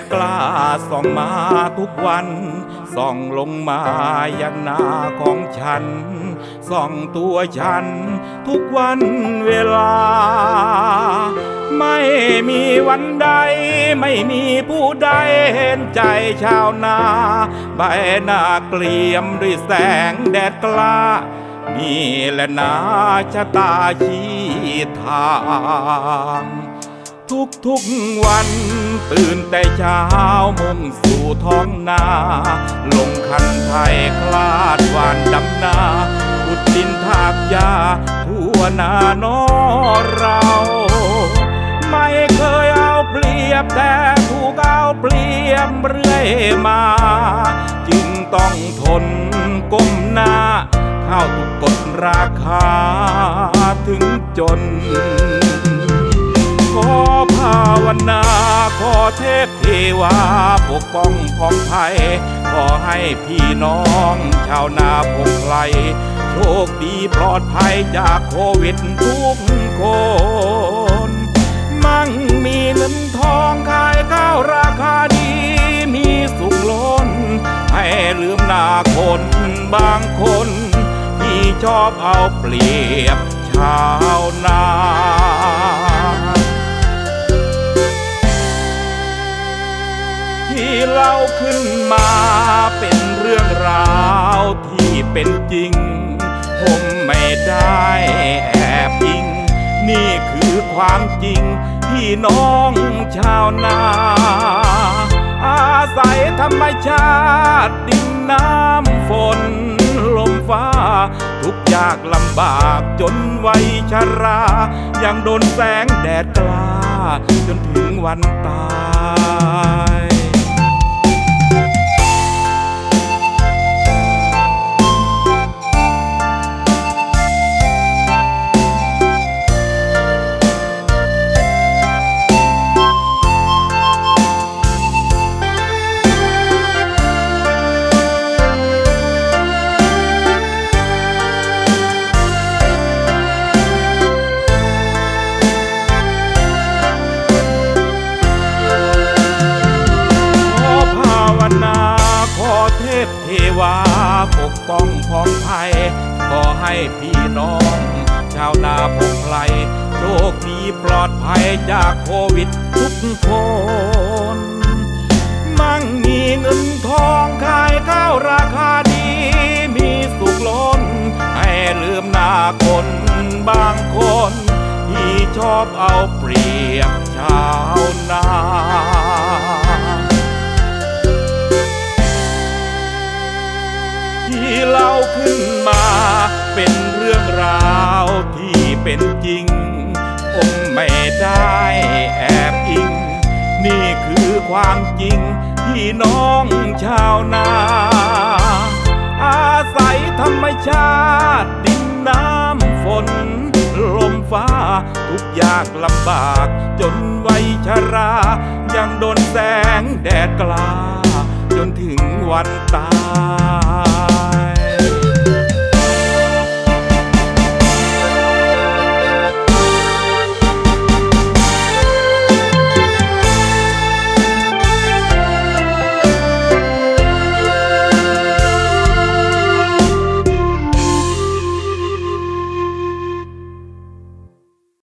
ดกล้าส่องมาทุกวัน ส่องลงมายังหน้าของฉัน ส่องตัวฉัน ทุกวันเวลา ไม่มีวันใด ไม่มีผู้ใดเห็นใจชาวนา ใบหน้าเกลี่ยมด้วยแสงแดดกล้านี่แหละนาชะตาชี้ทาง ทุกทุกๆวัน ตื่นแต่เช้ามุ่งสู่ท้องนา ลงคันไทยคลาดหวานดำนาขุดดินทากยาทั่วนานอเรา ไม่เคยเอาเปรียบแต่ถูกเอาเปรียบเรื่อยมา จึงต้องทนก้มหน้าข้าวถูกกดราคาถึงจน ขอภาวนา ขอเทพเทวาปกป้องของไทย ขอให้พี่น้องชาวนาพงไพลโชคดีปลอดภัยจากโควิดทุกคน มั่งมีเงินทองขายข้าวราคาดี มีสุขล้น ให้ลืมหน้าคนบางคน ที่ชอบเอาเปรียบชาวนา ที่เล่าขึ้นมาเป็นเรื่องราวที่เป็นจริง ผมไม่ได้แอบยิง นี่คือความจริงพี่น้องชาวนา อาศัยธรรมชาติดินน้ำฝนลมฟ้า ทุกยากลำบากจนวัยชรา ยังโดนแสงแดดกล้าจนถึงวันตาย พเทวาปกป้องพ้องไทยขอให้พี่น้อง ชาวนาพงไพลโชคดีปลอดภัยจากโควิดทุกคน มั่งมีเงินทองขายข้าวราคาดี มีสุขล้น ให้ลืมหน้าคนบางคน ที่ชอบเอาเปรียบชาวนา ความจริงพี่น้องชาวนา อาศัยธรรมชาติดินน้ำฝน ลมฟ้าทุกยากลำบาก จนวัยชรา ยังโดนแสงแดดกล้า จนถึงวันตาย